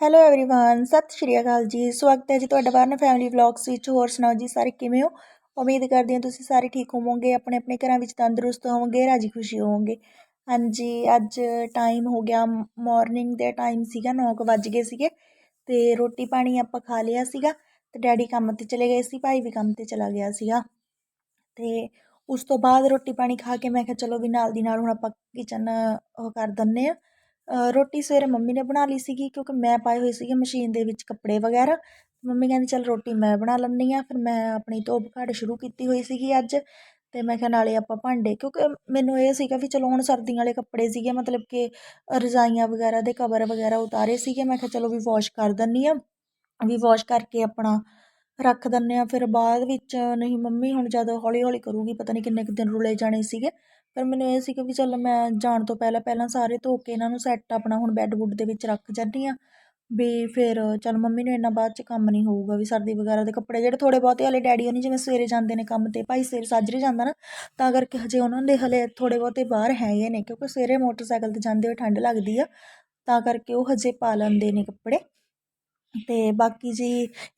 Hello everyone ਸਤਿ ਸ਼੍ਰੀ ਅਕਾਲ ਜੀ ਸਵਾਗਤ ਹੈ ਜੀ ਤੁਹਾਡਾ ਵਰਨ ਫੈਮਿਲੀ ਵਲੌਗਸ ਵਿੱਚ ਹੋਰ ਸੁਣਾਓ ਜੀ ਸਾਰੇ ਕਿਵੇਂ ਹੋ ਉਮੀਦ ਕਰਦੀ ਹਾਂ ਤੁਸੀਂ ਸਾਰੇ ਠੀਕ ਹੋਵੋਗੇ ਆਪਣੇ ਆਪਣੇ ਘਰਾਂ ਵਿੱਚ ਤੰਦਰੁਸਤ ਹੋਵੋਗੇ ਰਾਜੀ ਖੁਸ਼ੀ ਹੋਵੋਗੇ ਹਾਂਜੀ ਅੱਜ ਟਾਈਮ ਹੋ ਗਿਆ ਮਾਰਨਿੰਗ ਦੇ ਟਾਈਮ ਸੀਗਾ 9 ਵਜ ਗਏ ਸੀਗੇ ਤੇ ਰੋਟੀ ਪਾਣੀ ਆਪਾਂ ਖਾ ਲਿਆ ਸੀਗਾ ਤੇ ਡੈਡੀ ਕੰਮ ਤੇ ਚਲੇ ਗਏ ਸੀ ਭਾਈ ਵੀ ਕੰਮ ਤੇ ਚਲਾ ਗਿਆ ਸੀਗਾ ਤੇ ਉਸ ਤੋਂ ਬਾਅਦ ਰੋਟੀ ਪਾਣੀ ਖਾ ਕੇ ਮੈਂ ਕਿਹਾ ਚਲੋ ਵੀ ਨਾਲ ਦੀ ਨਾਲ ਹੁਣ ਆਪਾਂ ਕਿਚਨ ਉਹ ਕਰ ਦਿੰਨੇ ਆ ਰੋਟੀ ਸਵੇਰੇ ਮੰਮੀ ਨੇ ਬਣਾ ਲਈ ਸੀਗੀ ਕਿਉਂਕਿ ਮੈਂ ਪਾਏ ਹੋਏ ਸੀਗੇ ਮਸ਼ੀਨ ਦੇ ਵਿੱਚ ਕੱਪੜੇ ਵਗੈਰਾ। ਮੰਮੀ ਕਹਿੰਦੀ, ਚੱਲ ਰੋਟੀ ਮੈਂ ਬਣਾ ਲੈਂਦੀ ਹਾਂ। ਫਿਰ ਮੈਂ ਆਪਣੀ ਧੋਬ ਘਾਟ ਸ਼ੁਰੂ ਕੀਤੀ ਹੋਈ ਸੀਗੀ ਅੱਜ ਅਤੇ ਮੈਂ ਕਿਹਾ, ਨਾਲੇ ਆਪਾਂ ਭਾਂਡੇ। ਕਿਉਂਕਿ ਮੈਨੂੰ ਇਹ ਸੀਗਾ ਵੀ ਚਲੋ ਹੁਣ ਸਰਦੀਆਂ ਵਾਲੇ ਕੱਪੜੇ ਸੀਗੇ, ਮਤਲਬ ਕਿ ਰਜ਼ਾਈਆਂ ਵਗੈਰਾ ਦੇ ਕਵਰ ਵਗੈਰਾ ਉਤਾਰੇ ਸੀਗੇ। ਮੈਂ ਕਿਹਾ, ਚਲੋ ਵੀ ਵਾਸ਼ ਕਰ ਦਿੰਦੀ ਹਾਂ। ਵੀ ਵਾਸ਼ ਕਰਕੇ ਆਪਣਾ ਰੱਖ ਦਿੰਦੇ ਆ ਫਿਰ ਬਾਅਦ ਵਿੱਚ ਨਹੀਂ, ਮੰਮੀ ਹੁਣ ਜਦ ਹੌਲੀ ਹੌਲੀ ਕਰੂਗੀ, ਪਤਾ ਨਹੀਂ ਕਿੰਨੇ ਕੁ ਦਿਨ ਰੁਲੇ ਜਾਣੇ ਸੀਗੇ। ਪਰ ਮੈਨੂੰ ਇਹ ਸੀਗਾ ਵੀ ਚੱਲ ਮੈਂ ਜਾਣ ਤੋਂ ਪਹਿਲਾਂ ਪਹਿਲਾਂ ਸਾਰੇ ਧੋ ਕੇ ਇਹਨਾਂ ਨੂੰ ਸੈੱਟ ਆਪਣਾ ਹੁਣ ਬੈੱਡ ਬੁੱਡ ਦੇ ਵਿੱਚ ਰੱਖ ਜਾਂਦੀ ਹਾਂ ਵੀ ਫਿਰ ਚੱਲ ਮੰਮੀ ਨੂੰ ਇੰਨਾ ਬਾਅਦ 'ਚ ਕੰਮ ਨਹੀਂ ਹੋਊਗਾ ਵੀ ਸਰਦੀ ਵਗੈਰਾ ਦੇ ਕੱਪੜੇ ਜਿਹੜੇ ਥੋੜ੍ਹੇ ਬਹੁਤੇ ਹਲੇ ਡੈਡੀ ਹੋਣੀ ਜਿਵੇਂ ਸਵੇਰੇ ਜਾਂਦੇ ਨੇ ਕੰਮ 'ਤੇ, ਭਾਈ ਸਵੇਰੇ ਸਾਜਰੇ ਜਾਂਦਾ ਨਾ, ਤਾਂ ਕਰਕੇ ਹਜੇ ਉਹਨਾਂ ਦੇ ਹਲੇ ਥੋੜ੍ਹੇ ਬਹੁਤੇ ਬਾਹਰ ਹੈਗੇ ਨੇ ਕਿਉਂਕਿ ਸਵੇਰੇ ਮੋਟਰਸਾਈਕਲ 'ਤੇ ਜਾਂਦੇ ਹੋਏ ਠੰਡ ਲੱਗਦੀ ਆ, ਤਾਂ ਕਰਕੇ ਉਹ ਹਜੇ ਪਾ ਲੈਂਦੇ ਨੇ ਕੱਪੜੇ। ਅਤੇ ਬਾਕੀ ਜੀ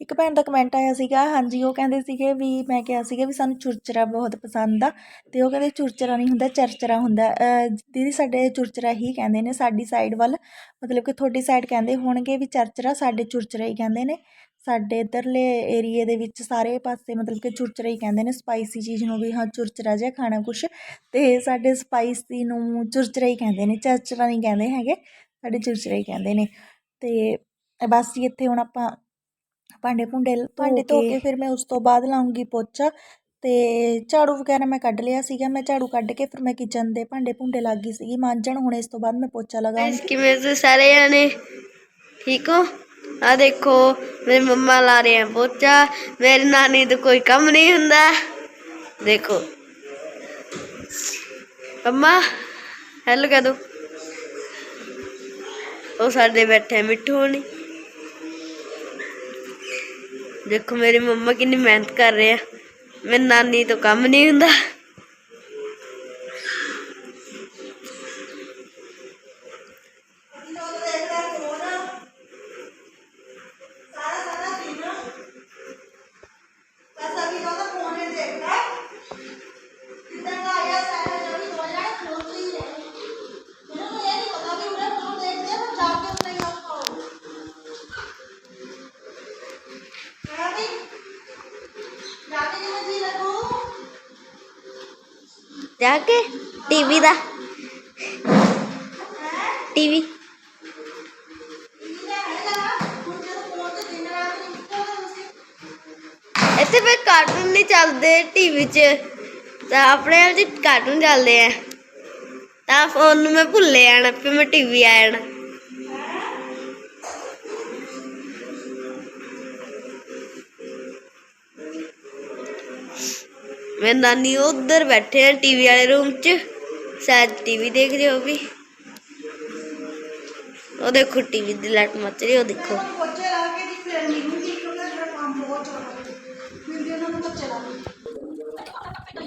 ਇੱਕ ਭੈਣ ਦਾ ਕਮੈਂਟ ਆਇਆ ਸੀਗਾ, ਹਾਂਜੀ, ਉਹ ਕਹਿੰਦੇ ਸੀਗੇ ਵੀ ਮੈਂ ਕਿਹਾ ਸੀਗਾ ਵੀ ਸਾਨੂੰ ਚੁਰਚਰਾ ਬਹੁਤ ਪਸੰਦ ਆ ਅਤੇ ਉਹ ਕਹਿੰਦੇ ਚੁਰਚਰਾ ਨਹੀਂ ਹੁੰਦਾ, ਚਰਚਰਾ ਹੁੰਦਾ। ਦੀਦੀ, ਸਾਡੇ ਚੁਰਚਰਾ ਹੀ ਕਹਿੰਦੇ ਨੇ, ਸਾਡੀ ਸਾਈਡ ਵੱਲ, ਮਤਲਬ ਕਿ ਤੁਹਾਡੀ ਸਾਈਡ ਕਹਿੰਦੇ ਹੋਣਗੇ ਵੀ ਚਰਚਰਾ, ਸਾਡੇ ਚੁਰਚਰਾ ਹੀ ਕਹਿੰਦੇ ਨੇ। ਸਾਡੇ ਇੱਧਰਲੇ ਏਰੀਏ ਦੇ ਵਿੱਚ ਸਾਰੇ ਪਾਸੇ ਮਤਲਬ ਕਿ ਚੁਰਚਰਾ ਹੀ ਕਹਿੰਦੇ ਨੇ ਸਪਾਈਸੀ ਚੀਜ਼ ਨੂੰ ਵੀ, ਹਾਂ, ਚੁਰਚਰਾ ਜਿਹਾ ਖਾਣਾ ਕੁਛ। ਅਤੇ ਸਾਡੇ ਸਪਾਈਸੀ ਨੂੰ ਚੁਰਚਰਾ ਹੀ ਕਹਿੰਦੇ ਨੇ, ਚਰਚਰਾ ਨਹੀਂ ਕਹਿੰਦੇ ਹੈਗੇ, ਸਾਡੇ ਚੁਰਚਰਾ ਹੀ ਕਹਿੰਦੇ ਨੇ। ਅਤੇ ਬਸ ਜੀ ਇੱਥੇ ਹੁਣ ਆਪਾਂ ਭਾਂਡੇ ਭੁੰਡੇ ਭਾਂਡੇ ਧੋ ਕੇ ਫਿਰ ਮੈਂ ਉਸ ਤੋਂ ਬਾਅਦ ਲਾਉਂਗੀ ਪੋਚਾ ਅਤੇ ਝਾੜੂ ਵਗੈਰਾ ਮੈਂ ਕੱਢ ਲਿਆ ਸੀਗਾ ਮੈਂ ਝਾੜੂ ਕੱਢ ਕੇ ਫਿਰ ਮੈਂ ਕਿਚਨ ਦੇ ਭਾਂਡੇ ਭੁੰਡੇ ਲੱਗ ਗਈ ਸੀਗੀ ਮਾਂਜਣ ਹੁਣ ਇਸ ਤੋਂ ਬਾਅਦ ਮੈਂ ਪੋਚਾ ਲਗਾਉਂਗੀ ਕਿਵੇਂ ਤੁਸੀਂ ਸਾਰੇ ਜਾਣੇ? ਠੀਕ ਹੋ? ਆ ਦੇਖੋ ਮੇਰੀ ਮੰਮਾ ਲਾ ਰਹੇ ਆ ਪੋਚਾ ਮੇਰੀ ਨਾਨੀ ਤੋਂ ਕੋਈ ਕੰਮ ਨਹੀਂ ਹੁੰਦਾ। ਦੇਖੋ। ਮੰਮਾ ਹੈਲੋ ਕਹ ਦੋ ਉਹ ਸਾਡੇ ਬੈਠੇ ਮਿੱਠੂ ਹੋਣੀ। ਦੇਖੋ ਮੇਰੀ ਮੰਮਾ ਕਿੰਨੀ ਮਿਹਨਤ ਕਰ ਰਹੇ ਆ। ਮੇਰੀ ਨਾਨੀ ਤੋਂ ਕੰਮ ਨਹੀਂ ਹੁੰਦਾ। ਜਾ ਕੇ ਟੀਵੀ ਦਾ। ਟੀਵੀ। ਇੱਥੇ ਫਿਰ ਕਾਰਟੂਨ ਨਹੀਂ ਚੱਲਦੇ ਟੀਵੀ 'ਚ। ਤਾਂ ਆਪਣੇ ਆਪ 'ਚ ਕਾਰਟੂਨ ਚੱਲਦੇ ਆ। ਤਾਂ ਫੋਨ ਨੂੰ ਮੈਂ ਭੁੱਲੇ ਜਾਣਾ ਫਿਰ ਮੈਂ ਟੀਵੀ ਆ ਜਾਣਾ ਮੈਂ ਨਾਨੀ ਉਧਰ ਬੈਠੇ ਆ ਟੀਵੀ ਵਾਲੇ ਰੂਮ 'ਚ। ਸ਼ਾਇਦ ਟੀਵੀ ਦੇਖ ਰਹੇ ਹੋ ਵੀ। ਉਹ ਦੇਖੋ ਟੀਵੀ ਦੀ ਲਾਈਟ ਮੱਚ ਰਹੀ, ਉਹ ਦੇਖੋ।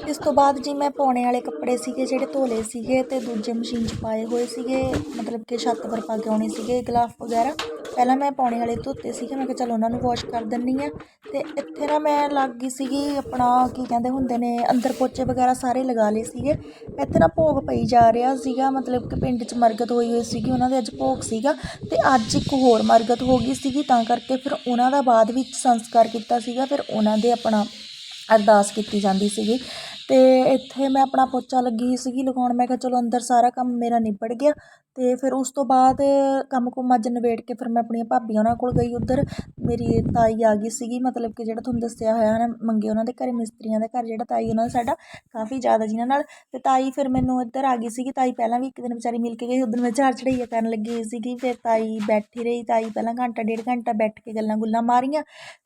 ਇਸ ਤੋਂ ਬਾਅਦ ਜੀ ਮੈਂ ਪਾਉਣੇ ਵਾਲੇ ਕੱਪੜੇ ਸੀਗੇ, ਜਿਹੜੇ ਧੋਲੇ ਸੀਗੇ ਤੇ ਦੂਜੇ ਮਸ਼ੀਨ 'ਚ ਪਾਏ ਹੋਏ ਸੀਗੇ, ਮਤਲਬ ਕਿ ਛੱਤ ਪਰ ਪਾ ਕੇ ਆਉਣੇ ਸੀਗੇ, ਗਲਾਫ ਵਗੈਰਾ। ਪਹਿਲਾਂ ਮੈਂ ਪਾਉਣੇ ਵਾਲੇ ਧੋਤੇ ਸੀਗੇ, ਮੈਂ ਕਿਹਾ ਚਲ ਉਹਨਾਂ ਨੂੰ ਵਾਸ਼ ਕਰ ਦਿੰਨੀ ਆ। ਤੇ ਇੱਥੇ ਨਾ ਮੈਂ ਲੱਗ ਗਈ ਸੀਗੀ ਆਪਣਾ ਕੀ ਕਹਿੰਦੇ ਹੁੰਦੇ ਨੇ, ਅੰਦਰ ਪੋਚੇ ਵਗੈਰਾ ਸਾਰੇ ਲਗਾ ਲਏ ਸੀਗੇ। ਇੱਥੇ ਨਾ ਭੋਗ ਪਈ ਜਾ ਰਿਹਾ ਸੀਗਾ, ਮਤਲਬ ਕਿ ਪਿੰਡ 'ਚ ਮਰਗਤ ਹੋਈ ਹੋਈ ਸੀਗੀ, ਉਹਨਾਂ ਦੇ ਅੱਜ ਭੋਗ ਸੀਗਾ। ਤੇ ਅੱਜ ਇੱਕ ਹੋਰ ਮਰਗਤ ਹੋ ਗਈ ਸੀਗੀ, ਤਾਂ ਕਰਕੇ ਫਿਰ ਉਹਨਾਂ ਦਾ ਬਾਅਦ ਵਿੱਚ ਸੰਸਕਾਰ ਕੀਤਾ ਸੀਗਾ, ਫਿਰ ਉਹਨਾਂ ਦੇ ਆਪਣਾ ਅਰਦਾਸ ਕੀਤੀ ਜਾਂਦੀ ਸੀਗੀ। ਅਤੇ ਇੱਥੇ ਮੈਂ ਆਪਣਾ ਪੋਚਾ ਲੱਗੀ ਸੀਗੀ ਲਗਾਉਣ। ਮੈਂ ਕਿਹਾ, ਚਲੋ ਅੰਦਰ ਸਾਰਾ ਕੰਮ ਮੇਰਾ ਨਿਬੜ ਗਿਆ ਅਤੇ ਫਿਰ ਉਸ ਤੋਂ ਬਾਅਦ ਕੰਮ ਕੁੰਮ ਅੱਜ ਨਿਬੇੜ ਕੇ ਫਿਰ ਮੈਂ ਆਪਣੀਆਂ ਭਾਬੀਆਂ ਉਹਨਾਂ ਕੋਲ ਗਈ ਉੱਧਰ। ਮੇਰੀ ਤਾਈ ਆ ਗਈ ਸੀਗੀ, ਮਤਲਬ ਕਿ ਜਿਹੜਾ ਤੁਹਾਨੂੰ ਦੱਸਿਆ ਹੋਇਆ ਹੈ ਨਾ ਮੰਗੇ ਉਹਨਾਂ ਦੇ ਘਰ, ਮਿਸਤਰੀਆਂ ਦਾ ਘਰ ਜਿਹੜਾ ਤਾਈ ਉਹਨਾਂ ਦਾ ਸਾਡਾ ਕਾਫੀ ਜ਼ਿਆਦਾ ਜਿਨ੍ਹਾਂ ਨਾਲ। ਅਤੇ ਤਾਈ ਫਿਰ ਮੈਨੂੰ ਇੱਧਰ ਆ ਗਈ ਸੀਗੀ, ਤਾਈ ਪਹਿਲਾਂ ਵੀ ਇੱਕ ਦਿਨ ਵਿਚਾਰੀ ਮਿਲ ਕੇ ਗਈ, ਉਦੋਂ ਮੈਂ ਝਾੜ ਚੜ੍ਹਾਈਆ ਕਰਨ ਲੱਗੀ ਹੋਈ ਸੀਗੀ। ਫਿਰ ਤਾਈ ਬੈਠੀ ਰਹੀ, ਤਾਈ ਪਹਿਲਾਂ ਘੰਟਾ, ਡੇਢ ਘੰਟਾ ਬੈਠ ਕੇ ਗੱਲਾਂ ਗੁੱਲਾਂ ਮਾਰੀਆਂ।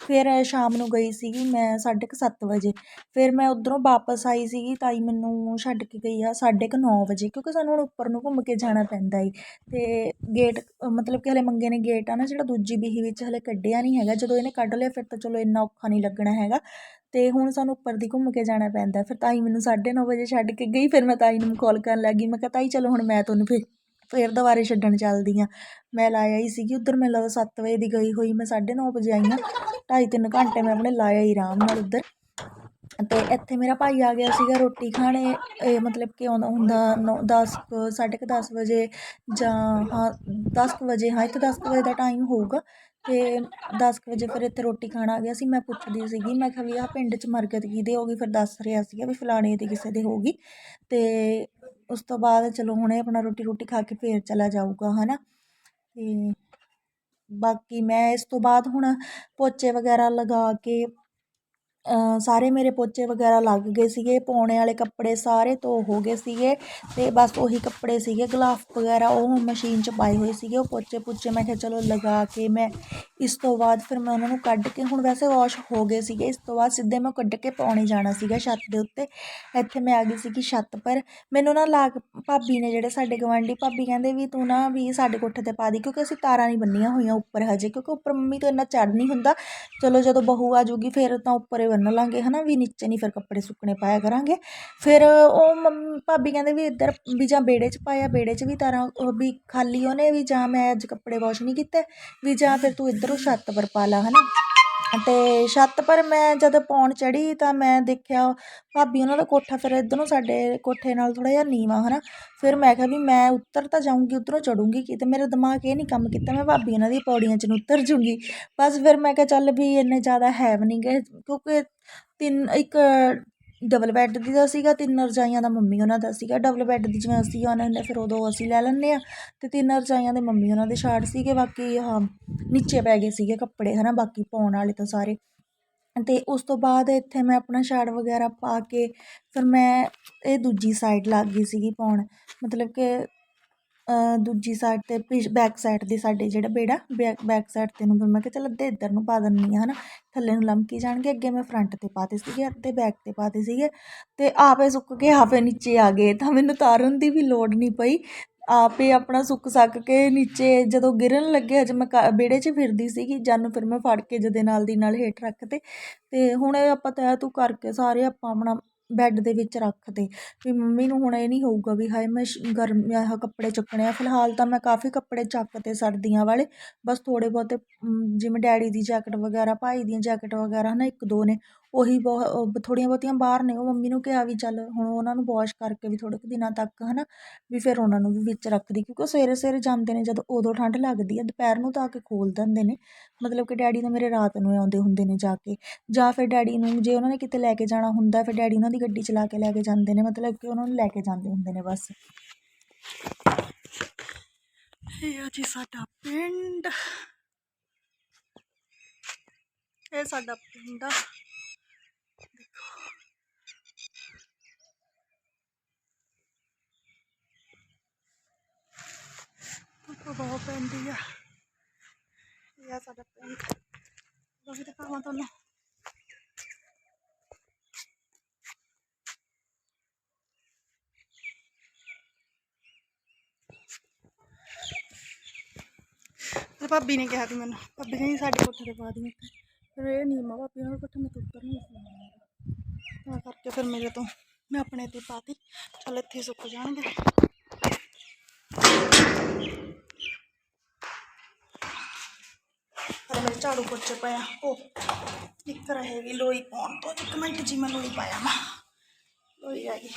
ਫਿਰ ਸ਼ਾਮ ਨੂੰ ਗਈ ਸੀਗੀ ਮੈਂ ਸਾਢੇ ਕੁ ਸੱਤ ਵਜੇ। ਫਿਰ ਮੈਂ ਉੱਧਰੋਂ ਵਾਪਸ ਆਈ ਸੀਗੀ, ਤਾਈ ਮੈਨੂੰ ਛੱਡ ਕੇ ਗਈ ਆ ਸਾਢੇ ਕੁ ਨੌ ਵਜੇ, ਕਿਉਂਕਿ ਸਾਨੂੰ ਹੁਣ ਉੱਪਰ ਨੂੰ ਘੁੰਮ ਕੇ ਜਾਣਾ ਪੈਂਦਾ ਏ। ਅਤੇ ਗੇਟ ਮਤਲਬ ਕਿ ਹਲੇ ਮੰਗੇ ਨੇ ਗੇਟ ਆ ਨਾ, ਜਿਹੜਾ ਦੂਜੀ ਬੀਹੀ ਵਿੱਚ ਹਲੇ ਕੱਢਿਆ ਨਹੀਂ ਹੈਗਾ, ਜਦੋਂ ਇਹਨੇ ਕੱਢ ਲਿਆ ਫਿਰ ਤਾਂ ਚਲੋ ਇੰਨਾ ਔਖਾ ਨਹੀਂ ਲੱਗਣਾ ਹੈਗਾ। ਅਤੇ ਹੁਣ ਸਾਨੂੰ ਉੱਪਰ ਦੀ ਘੁੰਮ ਕੇ ਜਾਣਾ ਪੈਂਦਾ ਫਿਰ ਤਾਈ ਮੈਨੂੰ ਸਾਢੇ ਨੌ ਵਜੇ ਛੱਡ ਕੇ ਗਈ, ਫਿਰ ਮੈਂ ਤਾਈ ਨੂੰ ਕਾਲ ਕਰਨ ਲੱਗ ਗਈ ਮੈਂ ਕਿਹਾ, ਤਾਈ ਚਲੋ ਹੁਣ ਮੈਂ ਤੁਹਾਨੂੰ ਫਿਰ ਫਿਰ ਦੁਬਾਰੇ ਛੱਡਣ ਚੱਲਦੀ ਹਾਂ ਮੈਂ ਲਾਇਆ ਹੀ ਸੀਗੀ, ਉੱਧਰ ਮੈਨੂੰ ਲੱਗਦਾ ਸੱਤ ਵਜੇ ਦੀ ਗਈ ਹੋਈ, ਮੈਂ ਸਾਢੇ ਨੌ ਵਜੇ ਆਈ ਹਾਂ ਢਾਈ ਤਿੰਨ ਘੰਟੇ ਮੈਂ ਆਪਣੇ ਲਾਇਆ ਹੀ ਆਰਾਮ ਨਾਲ ਉੱਧਰ। ਅਤੇ ਇੱਥੇ ਮੇਰਾ ਭਾਈ ਆ ਗਿਆ ਸੀਗਾ ਰੋਟੀ ਖਾਣ। ਇਹ ਮਤਲਬ ਕਿ ਆਉਂਦਾ ਹੁੰਦਾ ਨੌ, ਦਸ ਕੁ, ਸਾਢੇ ਕੁ ਦਸ ਵਜੇ ਜਾਂ ਹਾਂ, ਦਸ ਕੁ ਵਜੇ, ਹਾਂ, ਇੱਥੇ ਦਸ ਕੁ ਵਜੇ ਦਾ ਟਾਈਮ ਹੋਊਗਾ। ਅਤੇ ਦਸ ਕੁ ਵਜੇ ਫਿਰ ਇੱਥੇ ਰੋਟੀ ਖਾਣ ਆ ਗਿਆ ਸੀ। ਮੈਂ ਪੁੱਛਦੀ ਸੀਗੀ, ਮੈਂ ਕਿਹਾ ਵੀ ਆਹ ਪਿੰਡ 'ਚ ਮਰਗਤ ਕਿਹਦੇ ਹੋ ਗਈ? ਫਿਰ ਦੱਸ ਰਿਹਾ ਸੀਗਾ ਵੀ ਫਲਾਣੇ ਦੀ ਕਿਸੇ ਦੇ ਹੋ ਗਈ। ਅਤੇ ਉਸ ਤੋਂ ਬਾਅਦ ਚਲੋ ਹੁਣੇ ਆਪਣਾ ਰੋਟੀ ਰੋਟੀ ਖਾ ਕੇ ਫੇਰ ਚਲਾ ਜਾਊਗਾ ਹੈ ਨਾ ਅਤੇ ਬਾਕੀ ਮੈਂ ਇਸ ਤੋਂ ਬਾਅਦ ਹੁਣ ਪੋਚੇ ਵਗੈਰਾ ਲਗਾ ਕੇ ਸਾਰੇ ਮੇਰੇ ਪੋਚੇ ਵਗੈਰਾ ਲੱਗ ਗਏ ਸੀਗੇ, ਪਾਉਣੇ ਵਾਲੇ ਕੱਪੜੇ ਸਾਰੇ ਧੋ ਹੋ ਗਏ ਸੀਗੇ ਅਤੇ ਬਸ ਉਹੀ ਕੱਪੜੇ ਸੀਗੇ, ਗਲਾਫ ਵਗੈਰਾ ਉਹ ਹੁਣ ਮਸ਼ੀਨ 'ਚ ਪਾਏ ਹੋਏ ਸੀਗੇ, ਉਹ ਪੋਚੇ ਪੁੱਚੇ ਮੈਂ ਕਿਹਾ ਚਲੋ ਲਗਾ ਕੇ ਮੈਂ ਇਸ ਤੋਂ ਬਾਅਦ ਫਿਰ ਮੈਂ ਉਹਨਾਂ ਨੂੰ ਕੱਢ ਕੇ ਹੁਣ ਵੈਸੇ ਵਾਸ਼ ਹੋ ਗਏ ਸੀਗੇ, ਇਸ ਤੋਂ ਬਾਅਦ ਸਿੱਧੇ ਮੈਂ ਕੱਢ ਕੇ ਪਾਉਣੇ ਜਾਣਾ ਸੀਗਾ ਛੱਤ ਦੇ ਉੱਤੇ, ਇੱਥੇ ਮੈਂ ਆ ਗਈ ਸੀਗੀ ਛੱਤ ਪਰ, ਮੈਨੂੰ ਨਾ ਲਾਗ ਭਾਬੀ ਨੇ ਜਿਹੜੇ ਸਾਡੇ ਗਵਾਂਢੀ ਭਾਬੀ ਕਹਿੰਦੇ ਵੀ ਤੂੰ ਨਾ ਵੀ ਸਾਡੇ ਕੋਠੇ 'ਤੇ ਪਾ ਦੀ ਕਿਉਂਕਿ ਅਸੀਂ ਤਾਰਾਂ ਨਹੀਂ ਬੰਨੀਆਂ ਹੋਈਆਂ ਉੱਪਰ ਹਜੇ, ਕਿਉਂਕਿ ਉੱਪਰ ਮੰਮੀ ਤੋਂ ਇੰਨਾ ਚੜ੍ਹ ਨਹੀਂ ਹੁੰਦਾ, ਚਲੋ ਜਦੋਂ ਬਹੂ ਆ ਜੂਗੀ ਫਿਰ ਤਾਂ ਉੱਪਰ ਬੰਨ ਲਾਂਗੇ ਹੈ ਵੀ ਨੀਚੇ ਨਹੀਂ ਫਿਰ ਕੱਪੜੇ ਸੁੱਕਣੇ ਪਾਇਆ ਕਰਾਂਗੇ। ਫਿਰ ਉਹ ਮੰਮ, ਭਾਬੀ ਕਹਿੰਦੇ ਵੀ ਇੱਧਰ ਵੀ ਜਾਂ ਵਿਹੜੇ 'ਚ ਪਾਇਆ ਬੇੜੇ 'ਚ ਵੀ ਤਾਰਾਂ ਵੀ ਖਾਲੀ ਉਹਨੇ ਵੀ ਜਾਂ ਮੈਂ ਅੱਜ ਕੱਪੜੇ ਵਾਸ਼ ਨਹੀਂ ਕੀਤੇ, ਵੀ ਜਾਂ ਫਿਰ ਤੂੰ ਇੱਧਰੋਂ ਛੱਤ ਪਰ ਪਾ ਲਾ ਹੈ ਅਤੇ ਛੱਤ ਪਰ ਮੈਂ ਜਦ ਪਾਉਣ ਚੜ੍ਹੀ ਤਾਂ ਮੈਂ ਦੇਖਿਆ ਭਾਬੀ ਉਹਨਾਂ ਦਾ ਕੋਠਾ ਫਿਰ ਇੱਧਰੋਂ ਸਾਡੇ ਕੋਠੇ ਨਾਲ ਥੋੜ੍ਹਾ ਜਿਹਾ ਨੀਵਾਂ ਹੈ ਨਾ ਫਿਰ ਮੈਂ ਕਿਹਾ ਵੀ ਮੈਂ ਉੱਤਰ ਤਾਂ ਜਾਊਂਗੀ, ਉੱਧਰੋਂ ਚੜੂੰਗੀ ਕਿਤੇ ਮੇਰਾ ਦਿਮਾਗ ਇਹ ਨਹੀਂ ਕੰਮ ਕੀਤਾ, ਮੈਂ ਭਾਬੀ ਉਹਨਾਂ ਦੀ ਪੌੜੀਆਂ 'ਚ ਨੂੰ ਉੱਤਰ ਜੂੰਗੀ ਬਸ ਫਿਰ ਮੈਂ ਕਿਹਾ ਚੱਲ ਵੀ ਇੰਨੇ ਜ਼ਿਆਦਾ ਹੈ ਵੀ ਨਹੀਂ ਗੇ, ਕਿਉਂਕਿ ਤਿੰਨ, ਇੱਕ ਡਬਲ ਬੈੱਡ ਦੀ ਦਾ ਸੀਗਾ, ਤਿੰਨ ਰਜਾਈਆਂ ਦਾ ਮੰਮੀ ਉਹਨਾਂ ਦਾ ਸੀਗਾ ਡਬਲ ਬੈੱਡ ਦੀ ਜਿਵੇਂ ਅਸੀਂ ਉਹਨਾਂ ਹੁੰਦੇ, ਫਿਰ ਉਦੋਂ ਅਸੀਂ ਲੈ ਲੈਂਦੇ ਹਾਂ ਅਤੇ ਤਿੰਨ ਰਜਾਈਆਂ ਦੇ ਮੰਮੀ ਉਹਨਾਂ ਦੇ ਛਾੜ ਸੀਗੇ, ਬਾਕੀ ਆਹ ਨੀਚੇ ਪੈ ਗਏ ਸੀਗੇ ਕੱਪੜੇ ਹੈ ਨਾ ਬਾਕੀ ਪਾਉਣ ਵਾਲੇ ਤਾਂ ਸਾਰੇ। ਅਤੇ ਉਸ ਤੋਂ ਬਾਅਦ ਇੱਥੇ ਮੈਂ ਆਪਣਾ ਛਾੜ ਵਗੈਰਾ ਪਾ ਕੇ, ਫਿਰ ਮੈਂ ਇਹ ਦੂਜੀ ਸਾਈਡ ਲੱਗ ਗਈ ਸੀਗੀ ਪਾਉਣ, ਮਤਲਬ ਕਿ ਦੂਜੀ ਸਾਈਡ 'ਤੇ ਪਿਛ ਬੈਕ ਸਾਈਡ ਦੀ ਸਾਡੇ ਜਿਹੜਾ ਵਿਹੜਾ ਬੈਕ ਬੈਕ ਸਾਈਡ 'ਤੇ ਨੂੰ ਫਿਰ ਮੈਂ ਕਿਹਾ ਚੱਲ ਅੱਧੇ ਇੱਧਰ ਨੂੰ ਪਾ ਦਿੰਦੀ ਹਾਂ ਹੈ ਨਾ ਥੱਲੇ ਨੂੰ ਲਮਕੀ ਜਾਣਗੇ, ਅੱਗੇ ਮੈਂ ਫਰੰਟ 'ਤੇ ਪਾਤੇ ਸੀਗੇ, ਅੱਧੇ ਬੈਕ 'ਤੇ ਪਾਤੇ ਸੀਗੇ। ਅਤੇ ਆਪੇ ਸੁੱਕ ਕੇ ਆਪੇ ਨੀਚੇ ਆ ਗਏ, ਤਾਂ ਮੈਨੂੰ ਤਾਰਨ ਦੀ ਵੀ ਲੋੜ ਨਹੀਂ ਪਈ। ਆਪੇ ਆਪਣਾ ਸੁੱਕ ਸੱਕ ਕੇ ਨੀਚੇ ਜਦੋਂ ਗਿਰਨ ਲੱਗੇ ਹਜੇ ਮੈਂ ਕ ਵਿਹੜੇ 'ਚ ਫਿਰਦੀ ਸੀਗੀ ਜਦ ਫਿਰ ਮੈਂ ਫੜ ਕੇ ਜਦੇ ਨਾਲ ਦੀ ਨਾਲ ਹੇਠ ਰੱਖਤੇ ਅਤੇ ਹੁਣ ਆਪਾਂ ਤੈਅ ਤੂੰ ਕਰਕੇ ਸਾਰੇ ਆਪਾਂ ਆਪਣਾ ਬੈੱਡ ਦੇ ਵਿੱਚ ਰੱਖਤੇ ਵੀ ਮੰਮੀ ਨੂੰ ਹੁਣ ਇਹ ਨਹੀਂ ਹੋਊਗਾ ਵੀ ਹਾਏ ਮੈਂ ਗਰਮ ਆਹ ਕੱਪੜੇ ਚੁੱਕਣੇ ਆ। ਫਿਲਹਾਲ ਤਾਂ ਮੈਂ ਕਾਫੀ ਕੱਪੜੇ ਚੱਕਤੇ ਸਰਦੀਆਂ ਵਾਲੇ। ਬਸ ਥੋੜ੍ਹੇ ਬਹੁਤੇ ਜਿਵੇਂ ਡੈਡੀ ਦੀ ਜੈਕਟ ਵਗੈਰਾ, ਭਾਈ ਦੀਆਂ ਜੈਕਟ ਵਗੈਰਾ ਨਾ ਇੱਕ ਦੋ ਨੇ। ਉਹੀ ਬਹੁ ਥੋੜ੍ਹੀਆਂ ਬਹੁਤੀਆਂ ਬਾਹਰ ਨੇ, ਉਹ ਮੰਮੀ ਨੂੰ ਕਿਹਾ ਵੀ ਚੱਲ ਹੁਣ ਉਹਨਾਂ ਨੂੰ ਵਾਸ਼ ਕਰਕੇ ਵੀ ਥੋੜ੍ਹੇ ਕੁ ਦਿਨਾਂ ਤੱਕ ਹੈ ਨਾ ਵੀ ਫਿਰ ਉਹਨਾਂ ਨੂੰ ਵੀ ਵਿੱਚ ਰੱਖਦੀ ਕਿਉਂਕਿ ਉਹ ਸਵੇਰੇ ਸਵੇਰੇ ਜਾਂਦੇ ਨੇ, ਜਦੋਂ ਉਦੋਂ ਠੰਡ ਲੱਗਦੀ ਹੈ ਦੁਪਹਿਰ ਨੂੰ ਤਾਂ ਆ ਕੇ ਖੋਲ੍ਹ ਦਿੰਦੇ ਨੇ, ਮਤਲਬ ਕਿ ਡੈਡੀ ਤਾਂ ਮੇਰੇ ਰਾਤ ਨੂੰ ਆਉਂਦੇ ਹੁੰਦੇ ਨੇ ਜਾ ਕੇ, ਜਾਂ ਫਿਰ ਡੈਡੀ ਨੂੰ ਜੇ ਉਹਨਾਂ ਨੇ ਕਿਤੇ ਲੈ ਕੇ ਜਾਣਾ ਹੁੰਦਾ, ਫਿਰ ਡੈਡੀ ਉਹਨਾਂ ਦੀ ਗੱਡੀ ਚਲਾ ਕੇ ਲੈ ਕੇ ਜਾਂਦੇ ਨੇ, ਮਤਲਬ ਕਿ ਉਹਨਾਂ ਨੂੰ ਲੈ ਕੇ ਜਾਂਦੇ ਹੁੰਦੇ ਨੇ ਬਸ। ਇਹ ਆ ਜੀ ਸਾਡਾ ਪਿੰਡ। ਇਹ ਸਾਡਾ ਪਿੰਡ। ਆ ਦੇਖੋ ਬਹੁਤ ਪੈਂਦੀ ਆ। ਇਹ ਆ ਸਾਡਾ ਪਿੰਡ। ਉਹ ਵੀ ਦਿਖਾਵਾਂ ਤੁਹਾਨੂੰ। ਤੇ ਭਾਬੀ ਨੇ ਕਿਹਾ ਕਿ ਮੈਨੂੰ, ਭਾਬੀ ਨੇ ਸਾਡੇ ਕੋਠੇ ਤੇ ਪਾ ਦੀ ਫਿਰ ਇਹ ਨਹੀਂ ਮਾ ਭਾਬੀ ਉਹਨਾਂ ਦੇ ਕੋਠੇ ਮੈਂ ਤੋਂ ਉੱਤਰ ਨਹੀਂ ਸੀ ਤਾਂ ਕਰਕੇ ਫਿਰ ਮੇਰੇ ਤੋਂ ਮੈਂ ਆਪਣੇ ਤੇ ਪਾਤੀ। ਚੱਲ ਇੱਥੇ ਸੁੱਕ ਜਾਣਗੇ। ਪਰ ਝਾੜੂ ਪੋਚੇ ਪਾਇਆ ਉਹ ਇੱਕ ਰਹੇਗੀ ਲੋਈ ਪਾਉਣ ਤੋਂ। ਇੱਕ ਮਿੰਟ ਜੀ ਮੈਂ ਲੋਈ ਪਾਇਆ ਮੈਂ ਲੋਈ ਆ ਗਈ।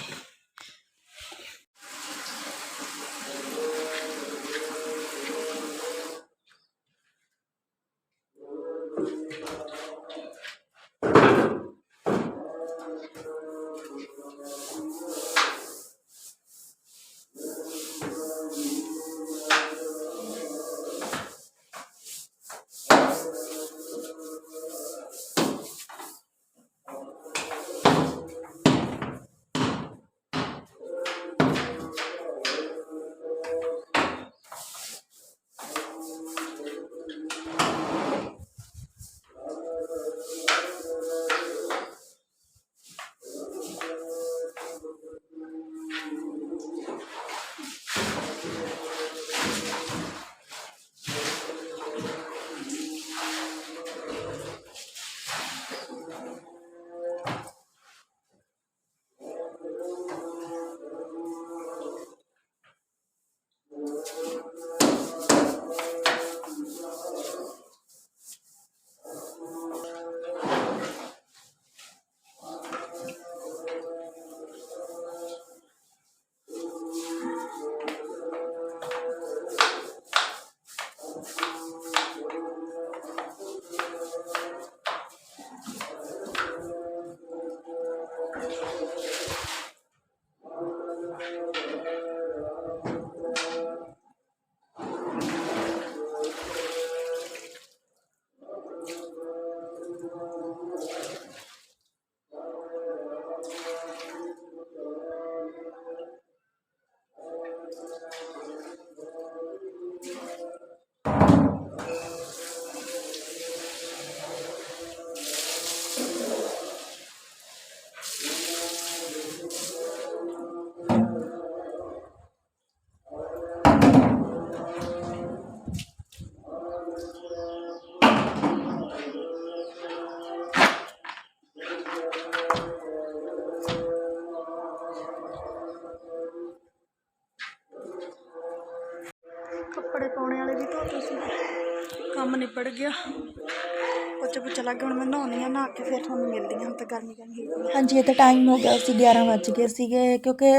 ਪੋਚਾ ਪੁੱਚਾ ਗਿਆ ਹੁਣ ਮੈਂ ਨਹਾਉਣੀ ਆ ਨਹਾ ਕੇ ਫਿਰ ਤੁਹਾਨੂੰ ਮਿਲਦੀ ਹਾਂ, ਹੁਣ ਤਾਂ ਗਰਮੀ ਗਰਮੀ ਹੋ ਗਈ ਹਾਂਜੀ ਇੱਥੇ ਟਾਈਮ ਹੋ ਗਿਆ ਸੀ 11 ਵੱਜ ਗਏ ਸੀਗੇ, ਕਿਉਂਕਿ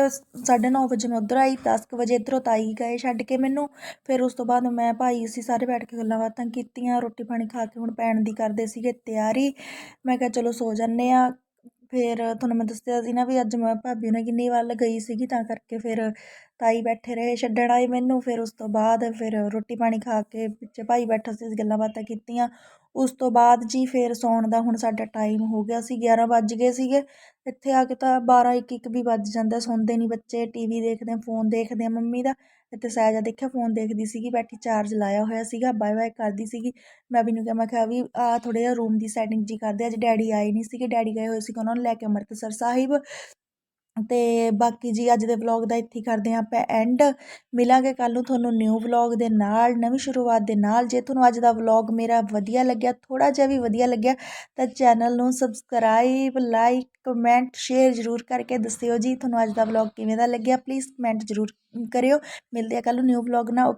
9:30 ਵਜੇ ਮੈਂ ਉੱਧਰ ਆਈ 10 ਕੁ ਵਜੇ ਇੱਧਰੋਂ ਤਾਈ ਗਏ ਛੱਡ ਕੇ ਮੈਨੂੰ। ਫਿਰ ਉਸ ਤੋਂ ਬਾਅਦ ਮੈਂ ਭਾਈ ਅਸੀਂ ਸਾਰੇ ਬੈਠ ਕੇ ਗੱਲਾਂ ਬਾਤਾਂ ਕੀਤੀਆਂ, ਰੋਟੀ ਪਾਣੀ ਖਾ ਕੇ ਹੁਣ ਪੈਣ ਦੀ ਕਰਦੇ ਸੀਗੇ ਤਿਆਰੀ। ਮੈਂ ਕਿਹਾ ਚਲੋ ਸੋ ਜਾਂਦੇ ਆ ਫਿਰ ਤੁਹਾਨੂੰ ਮੈਂ ਦੱਸਿਆ ਸੀ ਨਾ ਵੀ ਅੱਜ ਮੈਂ ਭਾਬੀ ਉਹਨਾਂ ਕਿੰਨੀ ਵੱਲ ਗਈ ਸੀਗੀ, ਤਾਂ ਕਰਕੇ ਫਿਰ ਤਾਈ ਬੈਠੇ ਰਹੇ ਛੱਡਣ ਆਏ ਮੈਨੂੰ, ਫਿਰ ਉਸ ਤੋਂ ਬਾਅਦ ਫਿਰ ਰੋਟੀ ਪਾਣੀ ਖਾ ਕੇ ਪਿੱਛੇ ਭਾਈ ਬੈਠਾ ਸੀ ਗੱਲਾਂ ਬਾਤਾਂ ਕੀਤੀਆਂ। ਉਸ ਤੋਂ ਬਾਅਦ ਜੀ ਫਿਰ ਸੌਣ ਦਾ ਹੁਣ ਸਾਡਾ ਟਾਈਮ ਹੋ ਗਿਆ ਸੀ 11 ਵੱਜ ਗਏ ਸੀਗੇ। ਇੱਥੇ ਆ ਕੇ ਤਾਂ 12 ਇੱਕ ਇੱਕ ਵੀ ਵੱਜ ਜਾਂਦਾ, ਸੌਂਦੇ ਨਹੀਂ ਬੱਚੇ ਟੀਵੀ ਦੇਖਦੇ ਆ ਫੋਨ ਦੇਖਦੇ ਆ ਮੰਮੀ ਦਾ। ਅਤੇ ਸਹਿਜਾ ਦੇਖਿਆ ਫੋਨ ਦੇਖਦੀ ਸੀਗੀ, ਬੈਠੀ ਚਾਰਜ ਲਾਇਆ ਹੋਇਆ ਸੀਗਾ, ਬਾਏ ਬਾਏ ਕਰਦੀ ਸੀਗੀ। ਮੈਂ ਵੀ ਨੂੰ ਕਿਹਾ, ਮੈਂ ਕਿਹਾ ਵੀ ਆਹ ਥੋੜ੍ਹਾ ਜਿਹਾ ਰੂਮ ਦੀ ਸੈਟਿੰਗ ਜੀ ਕਰਦੇ, ਅੱਜ ਡੈਡੀ ਆਏ ਨਹੀਂ ਸੀਗੇ ਡੈਡੀ ਗਏ ਹੋਏ ਸੀਗੇ, ਉਹਨਾਂ ਨੂੰ ਲੈ ਕੇ ਅੰਮ੍ਰਿਤਸਰ ਸਾਹਿਬ। ਅਤੇ ਬਾਕੀ ਜੀ ਅੱਜ ਦੇ ਵਲੋਗ ਦਾ ਇੱਥੇ ਹੀ ਕਰਦੇ ਹਾਂ ਆਪਾਂ ਐਂਡ ਮਿਲਾਂਗੇ ਕੱਲ੍ਹ ਨੂੰ ਤੁਹਾਨੂੰ ਨਿਊ ਵਲੋਗ ਦੇ ਨਾਲ, ਨਵੀਂ ਸ਼ੁਰੂਆਤ ਦੇ ਨਾਲ। ਜੇ ਤੁਹਾਨੂੰ ਅੱਜ ਦਾ ਵਲੋਗ ਮੇਰਾ ਵਧੀਆ ਲੱਗਿਆ, ਥੋੜ੍ਹਾ ਜਿਹਾ ਵੀ ਵਧੀਆ ਲੱਗਿਆ, ਤਾਂ ਚੈਨਲ ਨੂੰ ਸਬਸਕ੍ਰਾਈਬ ਲਾਈਕ ਕਮੈਂਟ ਸ਼ੇਅਰ ਜ਼ਰੂਰ ਕਰਕੇ ਦੱਸਿਓ ਜੀ। ਤੁਹਾਨੂੰ ਅੱਜ ਦਾ ਵਲੋਗ ਕਿਵੇਂ ਦਾ ਲੱਗਿਆ ਪਲੀਜ਼ ਕਮੈਂਟ ਜ਼ਰੂਰ ਕਰਿਓ। ਮਿਲਦੇ ਆ ਕੱਲ੍ਹ ਨੂੰ ਨਿਊ ਵਲੋਗ ਨਾਲ।